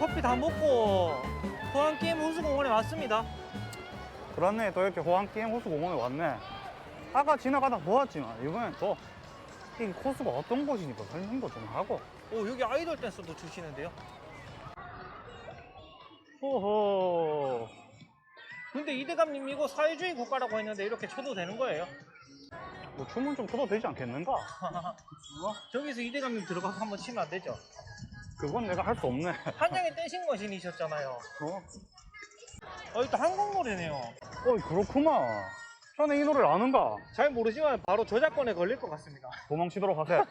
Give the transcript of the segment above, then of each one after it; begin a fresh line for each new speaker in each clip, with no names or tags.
커피 다 먹고 포항 게임 호수공원에 왔습니다.
그렇네 또 이렇게 호황 게임 호수공원에 왔네 아까 지나가다 보았지만 이번엔 또 이 코스가 어떤 곳이니까 설명도 좀 하고
오 여기 아이돌 댄스도 주시는데요.
호호
근데 이 대감님 이거 사회주의 국가라고 했는데 이렇게 쳐도 되는 거예요?
뭐 춤은 좀 춰도 되지 않겠는가?
저기서 이 대감님 들어가서 한번 치면 안 되죠?
그건 내가 할 수 없네
한 장에 댄싱 머신이셨잖아요.
어?
어, 일단 한국 노래네요.
어이 그렇구만 자네 이 노래를 아는가?
잘 모르지만 바로 저작권에 걸릴 것 같습니다.
도망치도록 하세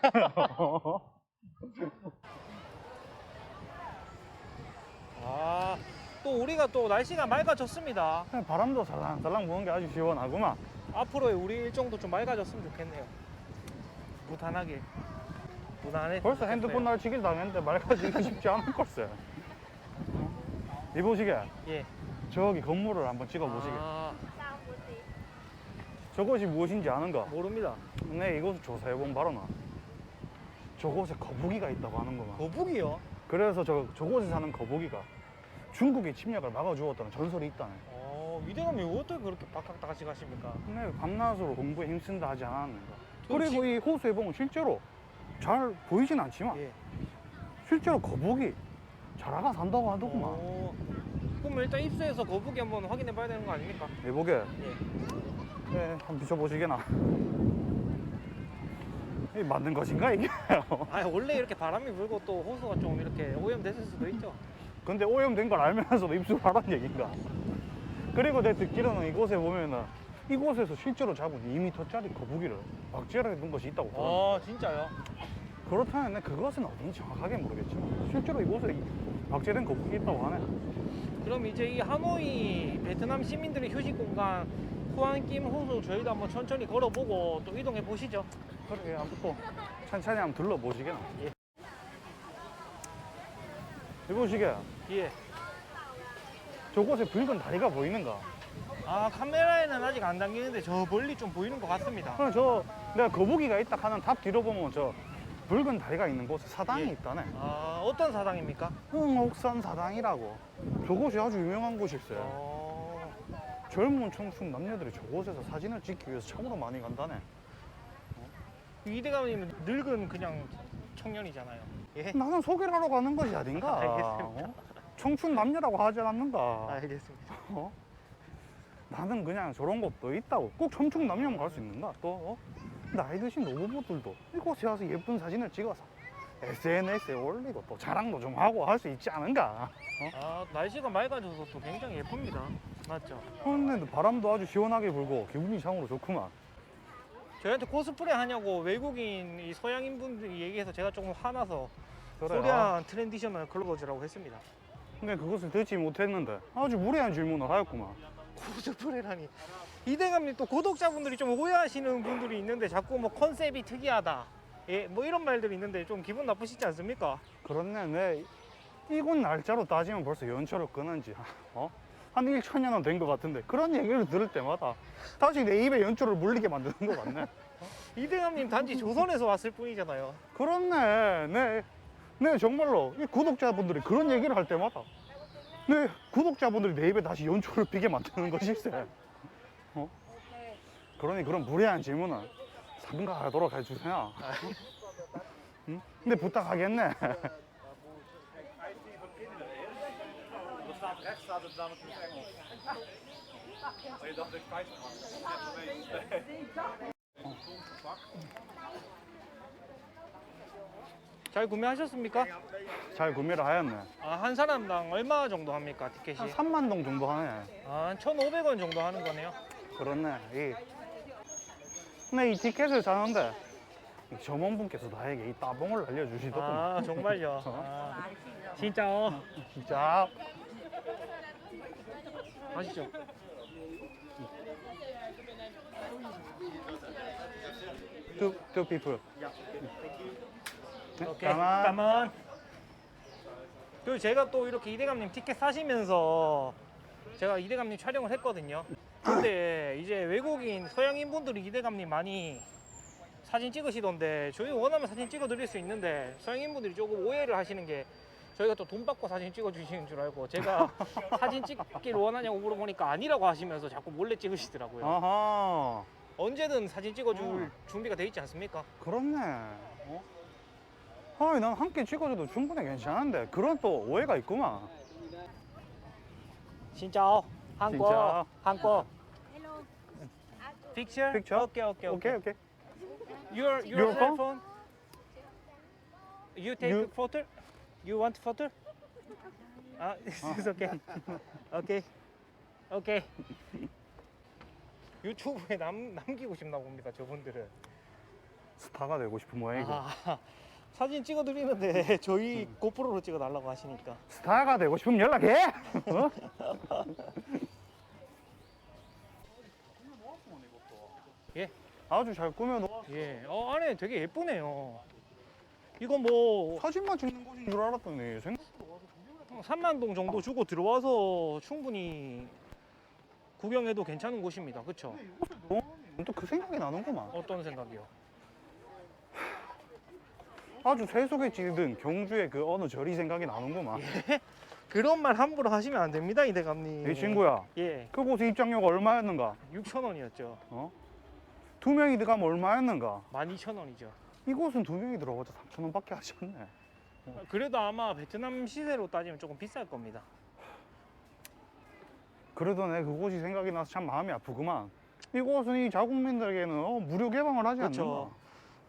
아, 또 우리가 또 날씨가 맑아졌습니다.
바람도 살랑살랑 부는 게 아주 시원하구만
앞으로의 우리 일정도 좀 맑아졌으면 좋겠네요. 무난하게. 무난해.
벌써 핸드폰 날 치기를 당했는데 맑아지기 쉽지 않을 걸세 이보시게
예.
저기 건물을 한번 찍어 보시게
아,
저것이 무엇인지 아는가?
모릅니다.
네 이곳을 조사해 본 바로나 저곳에 거북이가 있다고 하는구만
거북이요?
그래서 저, 저곳에 사는 거북이가 중국의 침략을 막아주었다는 전설이 있다네
어, 이대감님 어떻게 그렇게 박학다같이 가십니까?
근데 밤낮으로 공부에 힘쓴다 하지 않았는가
저
그리고 이 보면 실제로 잘 보이진 않지만
예.
실제로 거북이 자라가 산다고 하더구만
어, 그럼 일단 입수해서 거북이 한번 확인해 봐야 되는 거 아닙니까?
내보게
예.
네, 한번 비춰보시게나 이 맞는 것인가 이게
아, 원래 이렇게 바람이 불고 또 호수가 좀 이렇게 오염됐을 수도 있죠.
근데 오염된 걸 알면서도 입수를 하라는 얘기인가 그리고 내 듣기로는 이곳에 보면은 이곳에서 실제로 잡은 2m짜리 거북이를 박제해 둔 것이 있다고 들었는데
아, 진짜요?
그렇다면 내 그것은 어딘지 정확하게 모르겠지만 실제로 이곳에 이 박제된 거북이 있다고 하네
그럼 이제 이 하노이 베트남 시민들의 휴식 공간 후안김 호수 저희도 한번 천천히 걸어보고 또 이동해 보시죠.
그래 한번 또 천천히 한번 둘러보시게나
예.
이보시게
예.
저곳에 붉은 다리가 보이는가
아 카메라에는 아직 안 담기는데 저 멀리 좀 보이는 것 같습니다.
그럼 저 내가 거북이가 있다 하는 탑 뒤로 보면 저 붉은 다리가 있는 곳에 사당이
예.
있다네
아 어떤 사당입니까?
흥옥산 사당이라고 저곳이 아주 유명한 곳일세요
어...
젊은 청춘 남녀들이 저곳에서 사진을 찍기 위해서 참으로 많이 간다네
이대감님은 늙은 그냥 청년이잖아요. 예.
나는 소개를 하러 가는 것이 아닌가
알겠습니다.
어? 청춘 남녀라고 하지 않았는가
알겠습니다.
어? 나는 그냥 저런 것도 있다고 꼭 청춘 남녀만 갈 수 있는가 또 어? 나이 드신 노부부들도 이곳에 와서 예쁜 사진을 찍어서 SNS에 올리고 또 자랑도 좀 하고 할 수 있지 않은가
아 날씨가 맑아져서 또 굉장히 예쁩니다. 맞죠?
근데 바람도 아주 시원하게 불고 기분이 참으로 좋구만
저희한테 코스프레 하냐고 외국인 이 서양인 분들이 얘기해서 제가 조금 화나서
그래, 아,
코리안 트랜디셔널 클로즈라고 했습니다.
근데 그것을 듣지 못했는데 아주 무례한 질문을 하였구만
코스프레라니. 이대감님 또 구독자분들이 좀 오해하시는 분들이 있는데 자꾸 뭐 컨셉이 특이하다. 예, 뭐 이런 말들이 있는데 좀 기분 나쁘시지 않습니까?
그렇네. 내 이곳 날짜로 따지면 벌써 연초를 끊은 지. 어? 한 1천년은 된 것 같은데 그런 얘기를 들을 때마다 다시 내 입에 연초를 물리게 만드는 것 같네.
이대감님 단지 조선에서 왔을 뿐이잖아요.
그렇네. 네, 네 정말로. 이 구독자분들이 그런 얘기를 할 때마다 네 구독자분들이 내 입에 다시 연초를 피게 만드는 것일세 어? 그러니 그런 무례한 질문은 삼가하도록 해주세요 응? 근데 부탁하겠네
잘 구매하셨습니까?
잘 구매를 하였네
아, 한 사람당 얼마 정도 합니까 티켓이?
한 3만 동 정도 하네
아, 1,500원 정도 하는 거네요.
그렇네 이. 근데 이 티켓을 사는데 이 점원분께서 나에게 이 따봉을 알려주시더구만
아, 정말요. 아, 진짜 어.
진짜
아시죠?
two, two people 네,
오케이.
가만.
가만. 그리고 제가 또 이렇게 이대감님 티켓 사시면서 제가 이대감님 촬영을 했거든요. 근데 이제 외국인 서양인 분들이 이대감님 많이 사진 찍으시던데 저희 원하면 사진 찍어 드릴 수 있는데 서양인 분들이 조금 오해를 하시는 게 저희가 또 돈 받고 사진 찍어주시는 줄 알고 제가 사진 찍기를 원하냐고 물어보니까 아니라고 하시면서 자꾸 몰래 찍으시더라고요.
아하.
언제든 사진 찍어줄
어.
준비가 돼 있지 않습니까?
그렇네. 어? 아이, 난 함께 찍어줘도 충분히 괜찮은데 그런 또 오해가 있구만.
진짜 한국
진짜.
한국 picture
Picture?
오케이 오케이
오케이,
오케이
오케이.
your your
Your phone?
phone you take
You-
photo you want photo 아 it's okay okay okay 유튜브에 남, 남기고 싶나 봅니다 저분들은
스타가 되고 싶은 모양이고.
아, 사진 찍어드리는데 저희 고프로로 찍어달라고 하시니까
스타가 되고 싶으면 연락해. 어?
예.
아주 잘 꾸며놓아.
예, 어, 안에 되게 예쁘네요. 이거 뭐
사진만 찍는 곳인 줄 알았더니 생각.
3만 동 정도 주고 들어와서 충분히 구경해도 괜찮은 곳입니다. 그렇죠?
또그 생각이 나는구만.
어떤 생각이요?
아주 세속에 찌든 경주의 그 어느 절이 생각이 나는구만.
그런 말 함부로 하시면 안 됩니다, 이 대감님.
이 친구야,
예,
그곳의 입장료가 얼마였는가?
6천 원이었죠.
어? 두 명이 들어가면 얼마였는가?
12,000원이죠.
이곳은 두 명이 들어가자 3천 원밖에 하지 않네.
그래도 아마 베트남 시세로 따지면 조금 비쌀 겁니다.
그래도 내 그곳이 생각이 나서 참 마음이 아프구만. 이곳은 이 자국민들에게는 어, 무료 개방을 하지
그렇죠.
않는가?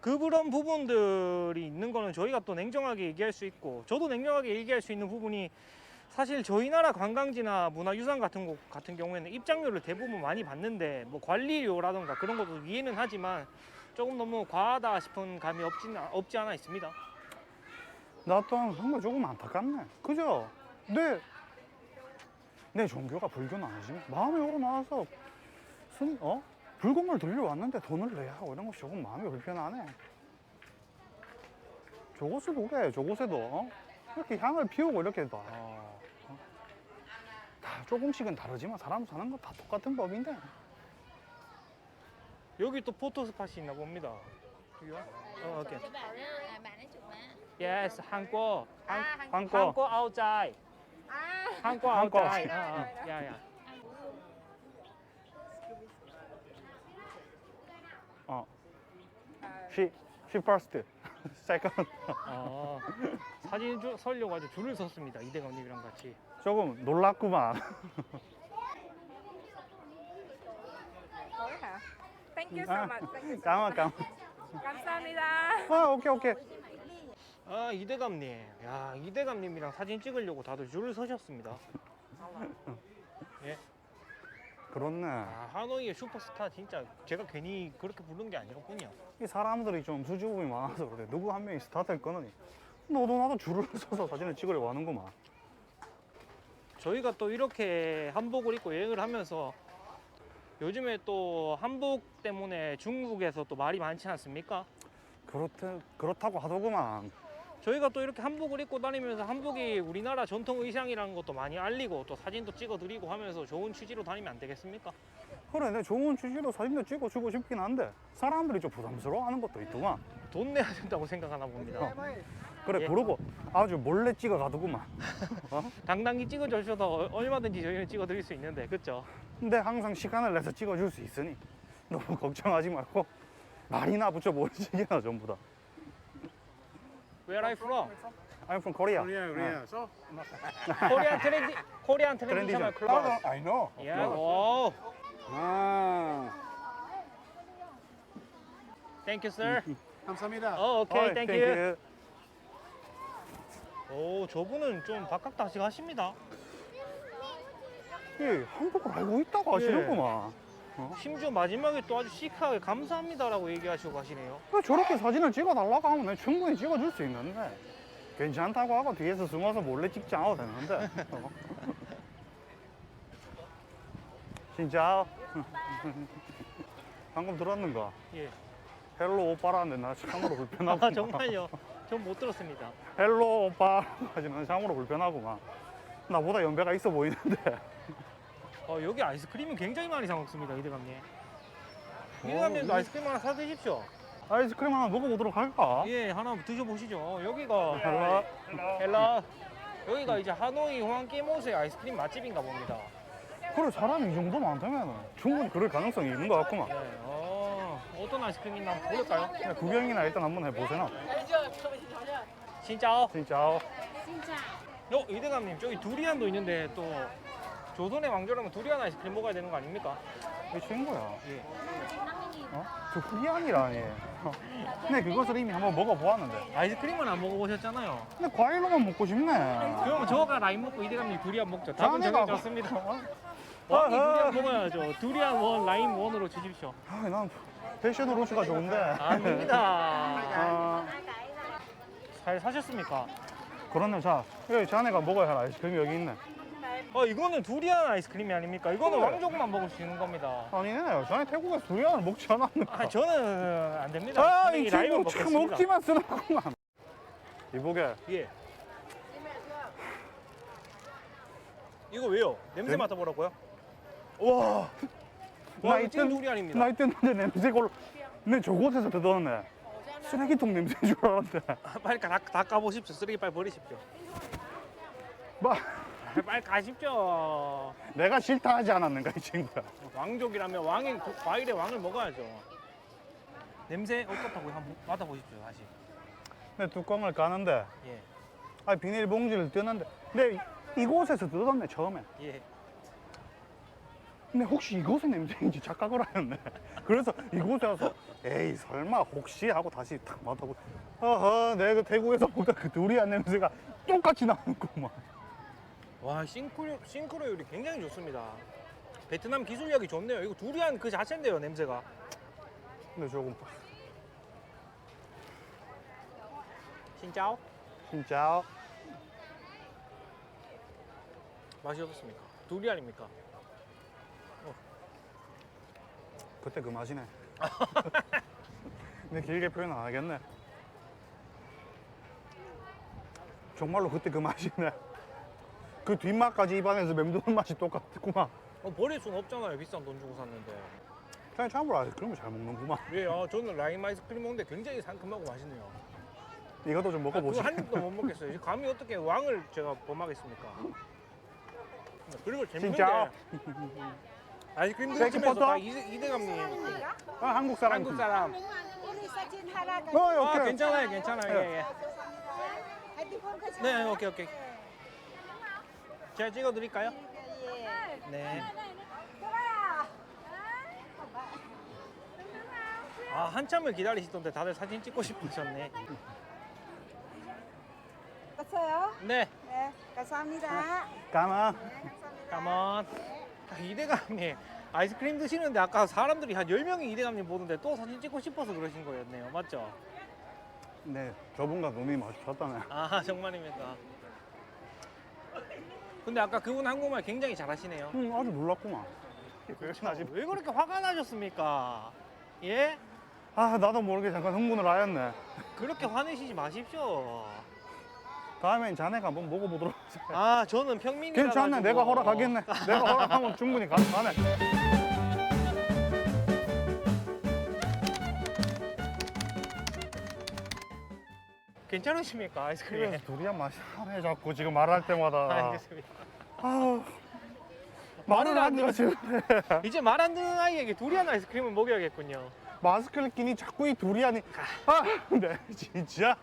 그런 부분들이 있는 거는 저희가 또 냉정하게 얘기할 수 있고 저도 냉정하게 얘기할 수 있는 부분이 사실 저희 나라 관광지나 문화유산 같은 곳 같은 경우에는 입장료를 대부분 많이 받는데 뭐 관리료라던가 그런 것도 이해는 하지만 조금 너무 과하다 싶은 감이 없진, 없지 않아 있습니다.
나 또한 정말 조금 안타깝네. 그죠? 내, 내 종교가 불교는 아니지만 마음이 우러나와서 스님, 어? 불공을 들려 왔는데 돈을 내야 하고 이런 것이 조금 마음이 불편하네. 저곳을 보게, 저곳에도 어? 이렇게 향을 피우고 이렇게 봐. 어? 다 조금씩은 다르지만 사람 사는 건다 똑같은 법인데.
여기 또 포토 스팟이 있나 봅니다. 여기요? 어, 오케이. Yes, 한국. 한,
한국.
한국 outside.
À
한국
한국.
outside. 어, 어. 야, 야.
어. She, she first, second.
아, 사진 주, 설려고 아주 줄을 섰습니다. 이대 감님이랑 같이.
조금 놀랐구만.
Hả? Thank you so much. Thank you so
까만
much.
까만.
감사합니다.
아, 오케이 오케이.
아, 이대 감님. 야, 이대 감님이랑 사진 찍으려고 다들 줄을 서셨습니다.
그렇네.
아, 하노이의 슈퍼스타 진짜 제가 괜히 그렇게 부른 게 아니었군요.
이 사람들이 좀 수줍음이 많아서 그래. 누구 한 명이 스타트를 끊으니 너도 나도 줄을 서서 사진을 찍으려고 하는구만.
저희가 또 이렇게 한복을 입고 여행을 하면서 요즘에 또 한복 때문에 중국에서 또 말이 많지 않습니까?
그렇다, 그렇다고 하더구만.
저희가 또 이렇게 한복을 입고 다니면서 한복이 우리나라 전통 의상이라는 것도 많이 알리고 또 사진도 찍어드리고 하면서 좋은 취지로 다니면 안 되겠습니까?
그래, 내 좋은 취지로 사진도 찍어주고 싶긴 한데 사람들이 좀 부담스러워하는 것도 있더만.
돈 내야 된다고 생각하나 봅니다.
그래,
예.
그러고 아주 몰래 찍어가더구만.
당당히 찍어주셔도 어- 얼마든지 저희는 찍어드릴 수 있는데 그렇죠?
근데 항상 시간을 내서 찍어줄 수 있으니 너무 걱정하지 말고 말이나 붙여보시기나 전부 다.
Where are you from?
I'm from Korea.
Korea, Korea. So,
Korean 트렌디 Korean
oh,
클럽.
I know.
예, 오,
Ah,
thank you, sir.
감사합니다.
어, 오케이,
어이,
thank you. 오, 저분은 좀 박학다식 하십니다.
예, 한국을 알고 있다고 하시는구만.
심지어 마지막에 또 아주 시크하게 감사합니다라고 얘기하시고 가시네요.
왜 저렇게 사진을 찍어달라고 하면 충분히 찍어줄 수 있는데 괜찮다고 하고 뒤에서 숨어서 몰래 찍지 않아도 되는데 어. 진짜 방금 들었는가?
예.
헬로 오빠라는데 나 참으로 불편하고
아, 정말요? 전 못 들었습니다.
헬로 오빠 하지만 참으로 불편하구만 나보다 연배가 있어 보이는데
어, 여기 아이스크림은 굉장히 많이 사 먹습니다, 이대감님.
어,
이대감님도 아이스크림 하나 사 드십시오.
아이스크림 하나 먹어보도록 할까?
예, 하나 드셔보시죠. 여기가
헬로
헬라 여기가 이제 하노이 호황게모스의 아이스크림 맛집인가 봅니다.
그래 사람이 이 정도 많다면 충분히 그럴 가능성이 있는 것 같구만.
네, 어, 어떤 아이스크림이 있나 한번 볼까요?
그냥 구경이나 일단 한번 해보세요.
진짜.
진짜.
어, 이대감님 저기 두리안도 있는데 또 조선의 왕조라면 두리안 아이스크림 먹어야 되는 거 아닙니까?
이 친구야.
예.
어? 저 후리안이라니. 어. 근데 그것을 이미 한번 먹어보았는데.
아이스크림은 안 먹어보셨잖아요.
근데 과일로만 먹고 싶네.
그럼 저가 라임 먹고 이대감님 두리안 먹죠. 답은
자네가
정해졌습니다.
어?
왕이. 두리안 먹어야죠. 두리안 원, 라임 원으로 주십시오.
아, 난 패션 로스가 좋은데.
아닙니다.
아,
잘 사셨습니까?
그렇네. 자, 여기 자네가 먹어야 할 아이스크림이 여기 있네.
어, 이거는 두리안 아이스크림이 아닙니까? 이거는
그래.
왕족만 먹을 수 있는 겁니다.
아니네. 자네 태국에서 두리안을 먹지 않았는가?
아, 저는 안 됩니다.
아, 이
라임은
친구 참
먹겠습니다.
먹지만 쓰는구만. 이보게.
예. 이거 왜요? 냄새
냄-
맡아보라고요?
와.
와,
나
이거 찐
이때
두리안입니다.
나 이때 근데 냄새가 올라. 내 저곳에서 뜯었네. 쓰레기통 냄새인 줄 알았는데.
아, 빨리 다, 다 까보십시오. 쓰레기 빨리 버리십시오.
막
아, 빨리 가십시오.
내가 싫다 하지 않았는가 이 친구야.
왕족이라면 왕의 그 과일의 왕을 먹어야죠. 냄새 어떻다고요? 한번 맡아보십시오. 다시.
내 뚜껑을 까는데
예,
아 비닐봉지를 뜨는데 근데 이- 이곳에서 뜯었네 처음에.
예.
근데 혹시 이곳의 냄새인지 착각을 하였네. 그래서 이곳에 와서 에이 설마 혹시 하고 다시 탁 맡아보. 어허 내가 그 태국에서 먹던 그 두리안 냄새가 똑같이 나는구만.
와, 싱크로, 싱크로율이 굉장히 좋습니다. 베트남 기술력이 좋네요. 이거 두리안 그 자체인데요, 냄새가.
근데 조금
진짜
진짜
맛이 어떻습니까? 두리안입니까?
그때 그 맛이네. 근데 길게 표현 안 하겠네. 정말로 그때 그 맛이네. 그 뒷맛까지 입안에서 맴도는 맛이 똑같구만.
어, 버릴 순 없잖아요. 비싼 돈 주고 샀는데.
그냥 참으로 아이스크림을 잘 먹는구만.
예, 아, 저는 라임 아이스크림 먹는데 굉장히 상큼하고 맛있네요.
이것도 좀
아,
먹어보지.
그거 한 입도 못 먹겠어요. 감히 어떻게 왕을 제가 범하겠습니까? 그리고 재밌는
진짜?
게 아이스크림 드시면서 이대, 이대감님
아, 한국 사람.
한국 사람
우리 사진 하나
어,
아
오케이.
괜찮아요 괜찮아요 예, 예.
핸드폰 같이
네 오케이 오케이 제가 찍어 드릴까요?
예.
네. 아 한참을 기다리시던데 다들 사진 찍고 싶으셨네.
왔어요?
네,
네, 감사합니다.
까마.
가만. 아, 이대감님 아이스크림 드시는데 아까 사람들이 한 10명이 이대감님 보는데 또 사진 찍고 싶어서 그러신 거였네요. 맞죠?
네, 저분과 눈이 마주쳤다네.
아 정말입니까? 근데 아까 그분 한국말 굉장히 잘하시네요.
응, 아주 놀랐구만. 그렇긴 하지.
왜 그렇게 화가 나셨습니까? 예?
아, 나도 모르게 잠깐 흥분을 하였네.
그렇게 화내시지 마십시오.
다음엔 자네가 한번 먹어보도록 하자.
아 저는 평민이라
괜찮네. 내가 허락하겠네. 내가 허락하면 충분히 가능하네.
괜찮으십니까 아이스크림?
그래서 두리안 맛이 하네 자꾸 지금 말할 때마다.
알겠습니다.
아우, 말을 안 들어 지금.
이제 말 안 듣는 아이에게 두리안 아이스크림을 먹여야겠군요.
마스크를 끼니 자꾸 이 두리안이. 아, 근데 진짜